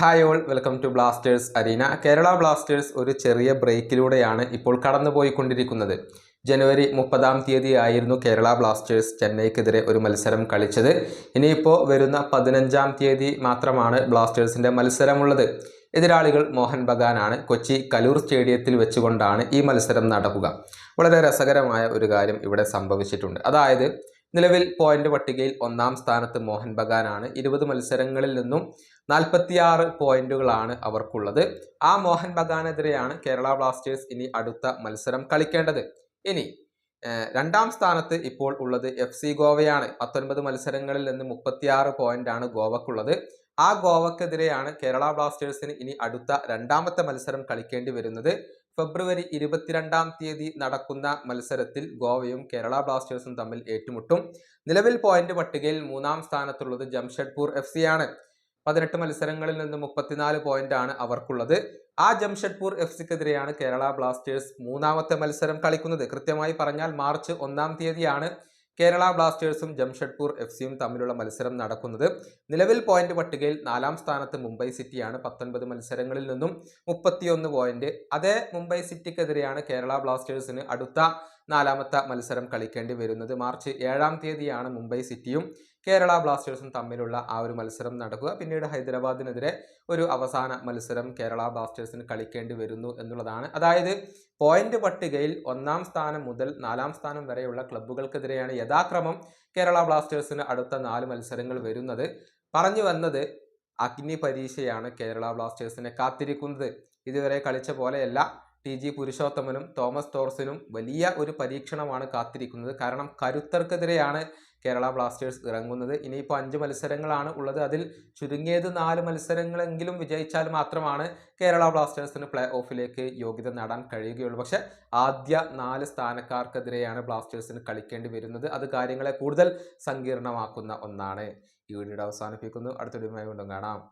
Hi all welcome to Blasters arena Kerala Blasters ഒരു ചെറിയ ബ്രേക്കിലൂടെയാണ് ഇപ്പോൾ കടന്നുപോയിക്കൊണ്ടിരിക്കുന്നത്. ജനുവരി മുപ്പതാം തീയതി ആയിരുന്നു കേരള ബ്ലാസ്റ്റേഴ്സ് ചെന്നൈക്കെതിരെ ഒരു മത്സരം കളിച്ചത്. ഇനിയിപ്പോൾ വരുന്ന പതിനഞ്ചാം തീയതി മാത്രമാണ് ബ്ലാസ്റ്റേഴ്സിന്റെ മത്സരമുള്ളത്. എതിരാളികൾ മോഹൻ ബഗാനാണ്. കൊച്ചി കലൂർ സ്റ്റേഡിയത്തിൽ വെച്ചുകൊണ്ടാണ് ഈ മത്സരം നടക്കുക. വളരെ രസകരമായ ഒരു കാര്യം ഇവിടെ സംഭവിച്ചിട്ടുണ്ട്. അതായത് നിലവിൽ പോയിന്റ് പട്ടികയിൽ ഒന്നാം സ്ഥാനത്ത് മോഹൻ ബഗാനാണ്. ഇരുപത് മത്സരങ്ങളിൽ നിന്നും നാൽപ്പത്തിയാറ് പോയിന്റുകളാണ് അവർക്കുള്ളത്. ആ മോഹൻ ബഗാനെതിരെയാണ് കേരള ബ്ലാസ്റ്റേഴ്സ് ഇനി അടുത്ത മത്സരം കളിക്കേണ്ടത്. ഇനി രണ്ടാം സ്ഥാനത്ത് ഇപ്പോൾ ഉള്ളത് എഫ് സി ഗോവയാണ്. പത്തൊൻപത് മത്സരങ്ങളിൽ നിന്ന് മുപ്പത്തിയാറ് പോയിന്റ് ആണ് ഗോവക്കുള്ളത്. ആ ഗോവക്കെതിരെയാണ് കേരള ബ്ലാസ്റ്റേഴ്സിന് ഇനി അടുത്ത രണ്ടാമത്തെ മത്സരം കളിക്കേണ്ടി വരുന്നത്. ഫെബ്രുവരി ഇരുപത്തിരണ്ടാം തീയതി നടക്കുന്ന മത്സരത്തിൽ ഗോവയും കേരള ബ്ലാസ്റ്റേഴ്സും തമ്മിൽ ഏറ്റുമുട്ടും. നിലവിൽ പോയിന്റ് പട്ടികയിൽ മൂന്നാം സ്ഥാനത്തുള്ളത് ജംഷഡ്പൂർ എഫ് സി ആണ് പതിനെട്ട് മത്സരങ്ങളിൽ നിന്ന് മുപ്പത്തിനാല് പോയിന്റ് ആണ് അവർക്കുള്ളത്. ആ ജംഷഡ്പൂർ എഫ് സിക്കെതിരെയാണ് കേരള ബ്ലാസ്റ്റേഴ്സ് മൂന്നാമത്തെ മത്സരം കളിക്കുന്നത്. കൃത്യമായി പറഞ്ഞാൽ മാർച്ച് ഒന്നാം തീയതിയാണ്. കേരള ബ്ലാസ്റ്റേഴ്സും ജംഷഡ്പൂർ എഫ് സിയും തമ്മിലുള്ള മത്സരം നടക്കുന്നത് നിലവിൽ പോയിന്റ് പട്ടികയിൽ നാലാം സ്ഥാനത്ത് മുംബൈ സിറ്റിയാണ്. പത്തൊൻപത് മത്സരങ്ങളിൽ നിന്നും മുപ്പത്തിയൊന്ന് പോയിന്റ്. അതേ മുംബൈ സിറ്റിക്കെതിരെയാണ് കേരള ബ്ലാസ്റ്റേഴ്സിന് അടുത്ത നാലാമത്തെ മത്സരം കളിക്കേണ്ടി വരുന്നത് മാർച്ച് ഏഴാം തീയതിയാണ് മുംബൈ സിറ്റിയും കേരള ബ്ലാസ്റ്റേഴ്സും തമ്മിലുള്ള ആ ഒരു മത്സരം നടക്കുക. പിന്നീട് ഹൈദരാബാദിനെതിരെ ഒരു അവസാന മത്സരം കേരള ബ്ലാസ്റ്റേഴ്സിന് കളിക്കേണ്ടി വരുന്നു എന്നുള്ളതാണ്. അതായത് പോയിന്റ് പട്ടികയിൽ ഒന്നാം സ്ഥാനം മുതൽ നാലാം സ്ഥാനം വരെയുള്ള ക്ലബ്ബുകൾക്കെതിരെയാണ് യഥാക്രമം കേരള ബ്ലാസ്റ്റേഴ്സിന് അടുത്ത നാല് മത്സരങ്ങൾ വരുന്നത്. പറഞ്ഞു വന്നത് അഗ്നി പരീക്ഷയാണ് കേരള ബ്ലാസ്റ്റേഴ്സിനെ കാത്തിരിക്കുന്നത്. ഇതുവരെ കളിച്ച പോലെയല്ല. ടി. ജി. പുരുഷോത്തമനും തോമസ് ടോർസിനും വലിയ ഒരു പരീക്ഷണമാണ് കാത്തിരിക്കുന്നത്. കാരണം കരുത്തർക്കെതിരെയാണ് കേരള ബ്ലാസ്റ്റേഴ്സ് ഇറങ്ങുന്നത്. ഇനിയിപ്പോൾ അഞ്ച് മത്സരങ്ങളാണ് ഉള്ളത്. അതിൽ ചുരുങ്ങിയത് നാല് മത്സരങ്ങളെങ്കിലും വിജയിച്ചാൽ മാത്രമാണ് കേരള ബ്ലാസ്റ്റേഴ്സിന് പ്ലേ ഓഫിലേക്ക് യോഗ്യത നേടാൻ കഴിയുകയുള്ളൂ. പക്ഷേ ആദ്യ നാല് സ്ഥാനക്കാർക്കെതിരെയാണ് ബ്ലാസ്റ്റേഴ്സിന് കളിക്കേണ്ടി വരുന്നത്. അത് കാര്യങ്ങളെ കൂടുതൽ സങ്കീർണമാക്കുന്ന ഒന്നാണ്. ഈ വീഡിയോയുടെ അവസാനിപ്പിക്കുന്നു. അടുത്ത വീഡിയോയുമായി വീണ്ടും കാണാം.